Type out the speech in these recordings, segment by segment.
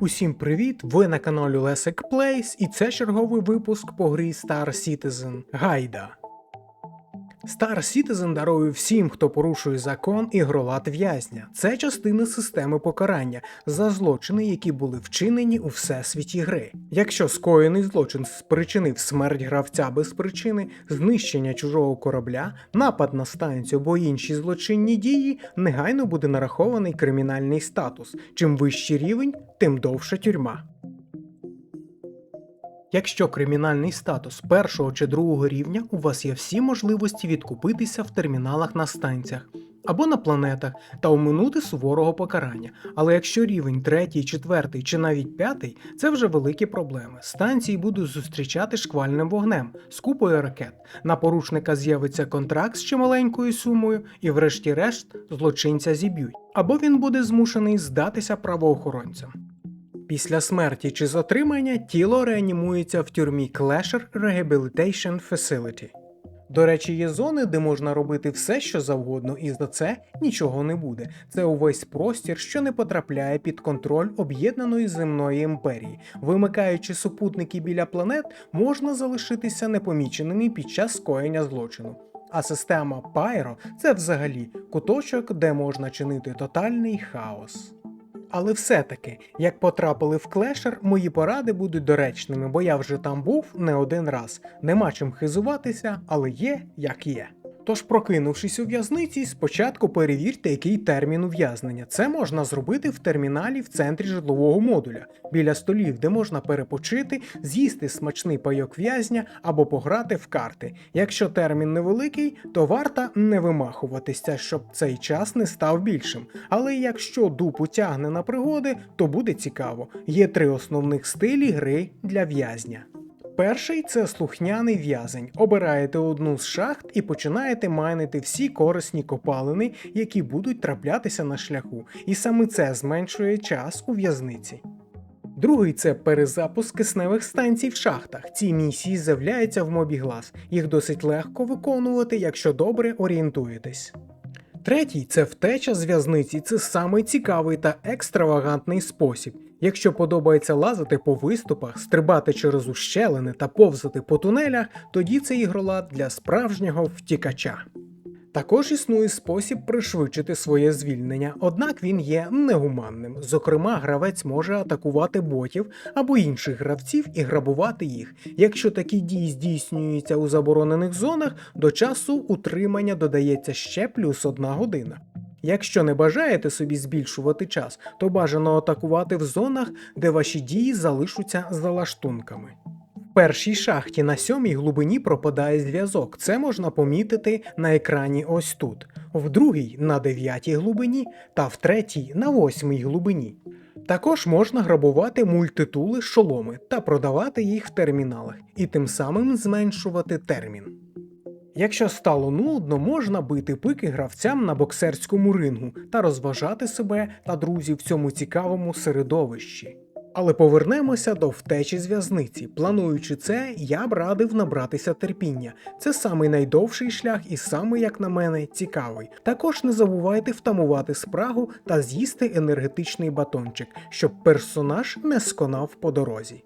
Усім привіт! Ви на каналі Лесик Плейс, і це черговий випуск по грі Star Citizen Гайда. Star Citizen дарує всім, хто порушує закон ігролад в'язня. Це частина системи покарання за злочини, які були вчинені у всесвіті гри. Якщо скоєний злочин спричинив смерть гравця без причини, знищення чужого корабля, напад на станцію або інші злочинні дії, негайно буде нарахований кримінальний статус. Чим вищий рівень, тим довша тюрма. Якщо кримінальний статус першого чи другого рівня, у вас є всі можливості відкупитися в терміналах на станціях або на планетах та оминути суворого покарання. Але якщо рівень третій, четвертий чи навіть п'ятий, це вже великі проблеми. Станції будуть зустрічати шквальним вогнем з купою ракет. На порушника з'явиться контракт з чималенькою сумою, і, врешті-решт, злочинця зіб'ють. Або він буде змушений здатися правоохоронцям. Після смерті чи затримання тіло реанімується в тюрмі Clasher Rehabilitation Facility. До речі, є зони, де можна робити все, що завгодно, і за це нічого не буде. Це увесь простір, що не потрапляє під контроль об'єднаної земної імперії. Вимикаючи супутники біля планет, можна залишитися непоміченими під час скоєння злочину. А система Pyro – це взагалі куточок, де можна чинити тотальний хаос. Але все-таки, як потрапили в клешер, мої поради будуть доречними, бо я вже там був не один раз. Нема чим хизуватися, але є як є. Тож, прокинувшись у в'язниці, спочатку перевірте, який термін ув'язнення. Це можна зробити в терміналі в центрі житлового модуля, біля столів, де можна перепочити, з'їсти смачний пайок в'язня або пограти в карти. Якщо термін невеликий, то варто не вимахуватися, щоб цей час не став більшим. Але якщо дупу тягне на пригоди, то буде цікаво. Є три основних стилі гри для в'язня. Перший це слухняний в'язень. Обираєте одну з шахт і починаєте майнити всі корисні копалини, які будуть траплятися на шляху, і саме це зменшує час у в'язниці. Другий це перезапуск кисневих станцій в шахтах. Ці місії з'являються в мобіглас. Їх досить легко виконувати, якщо добре орієнтуєтесь. Третій це втеча з в'язниці. Це самий цікавий та екстравагантний спосіб. Якщо подобається лазити по виступах, стрибати через ущелини та повзати по тунелях, тоді це ігролад для справжнього втікача. Також існує спосіб пришвидшити своє звільнення, однак він є негуманним. Зокрема, гравець може атакувати ботів або інших гравців і грабувати їх. Якщо такі дії здійснюються у заборонених зонах, до часу утримання додається ще плюс одна година. Якщо не бажаєте собі збільшувати час, то бажано атакувати в зонах, де ваші дії залишаться за лаштунками. В першій шахті на сьомій глибині пропадає зв'язок. Це можна помітити на екрані ось тут, в другій на дев'ятій глибині та в третій на восьмій глибині. Також можна грабувати мультитули шоломи та продавати їх в терміналах, і тим самим зменшувати термін. Якщо стало нудно, можна бити пики гравцям на боксерському рингу та розважати себе та друзів в цьому цікавому середовищі. Але повернемося до втечі з в'язниці. Плануючи це, я б радив набратися терпіння. Це самий найдовший шлях і самий, як на мене, цікавий. Також не забувайте втамувати спрагу та з'їсти енергетичний батончик, щоб персонаж не сконав по дорозі.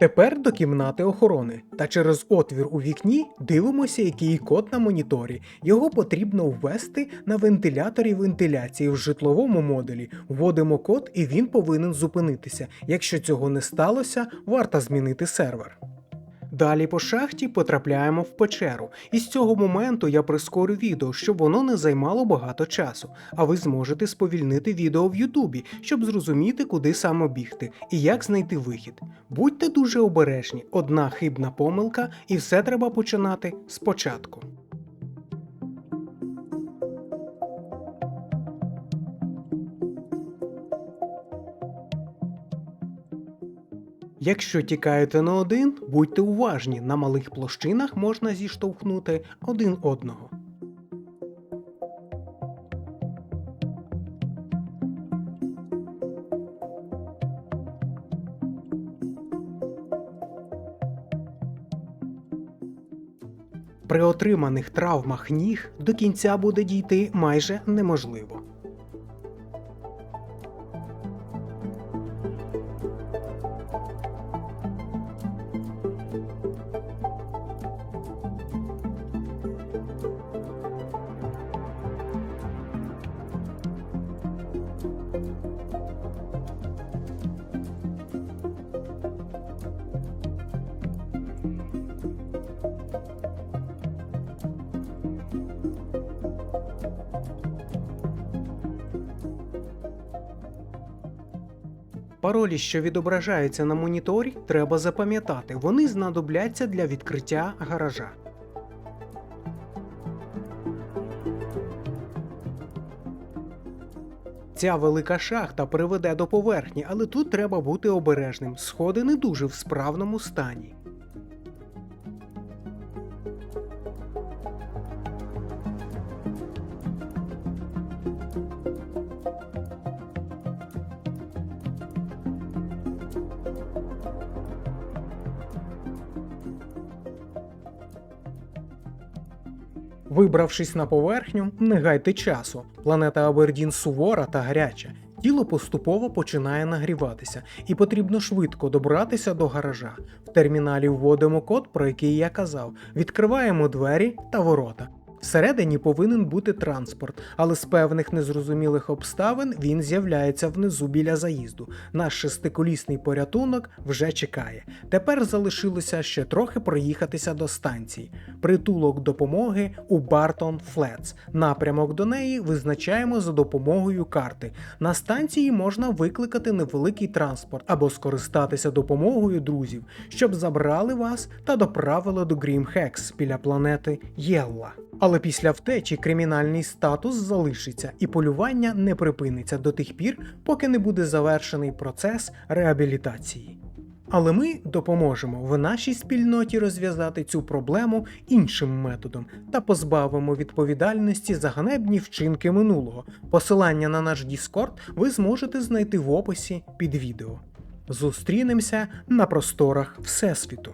Тепер до кімнати охорони, та через отвір у вікні дивимося, який код на моніторі. Його потрібно ввести на вентиляторі вентиляції в житловому модулі. Вводимо код, і він повинен зупинитися. Якщо цього не сталося, варто змінити сервер. Далі по шахті потрапляємо в печеру, і з цього моменту я прискорю відео, щоб воно не займало багато часу, а ви зможете сповільнити відео в Ютубі, щоб зрозуміти, куди саме бігти і як знайти вихід. Будьте дуже обережні, одна хибна помилка, і все треба починати спочатку. Якщо тікаєте на один, будьте уважні, на малих площинах можна зіштовхнути один одного. При отриманих травмах ніг до кінця буде дійти майже неможливо. Паролі, що відображаються на моніторі, треба запам'ятати. Вони знадобляться для відкриття гаража. Ця велика шахта приведе до поверхні, але тут треба бути обережним. Сходи не дуже в справному стані. Вибравшись на поверхню, не гайте часу. Планета Абердін сувора та гаряча. Тіло поступово починає нагріватися, і потрібно швидко добратися до гаража. В терміналі вводимо код, про який я казав, відкриваємо двері та ворота. Всередині повинен бути транспорт, але з певних незрозумілих обставин він з'являється внизу біля заїзду. Наш шестиколісний порятунок вже чекає. Тепер залишилося ще трохи проїхатися до станції. Притулок допомоги у Бартон Флетс. Напрямок до неї визначаємо за допомогою карти. На станції можна викликати невеликий транспорт або скористатися допомогою друзів, щоб забрали вас та доправили до Грімхекс біля планети Єлла. Але після втечі кримінальний статус залишиться і полювання не припиниться до тих пір, поки не буде завершений процес реабілітації. Але ми допоможемо в нашій спільноті розв'язати цю проблему іншим методом та позбавимо відповідальності за ганебні вчинки минулого. Посилання на наш Discord ви зможете знайти в описі під відео. Зустрінемося на просторах Всесвіту.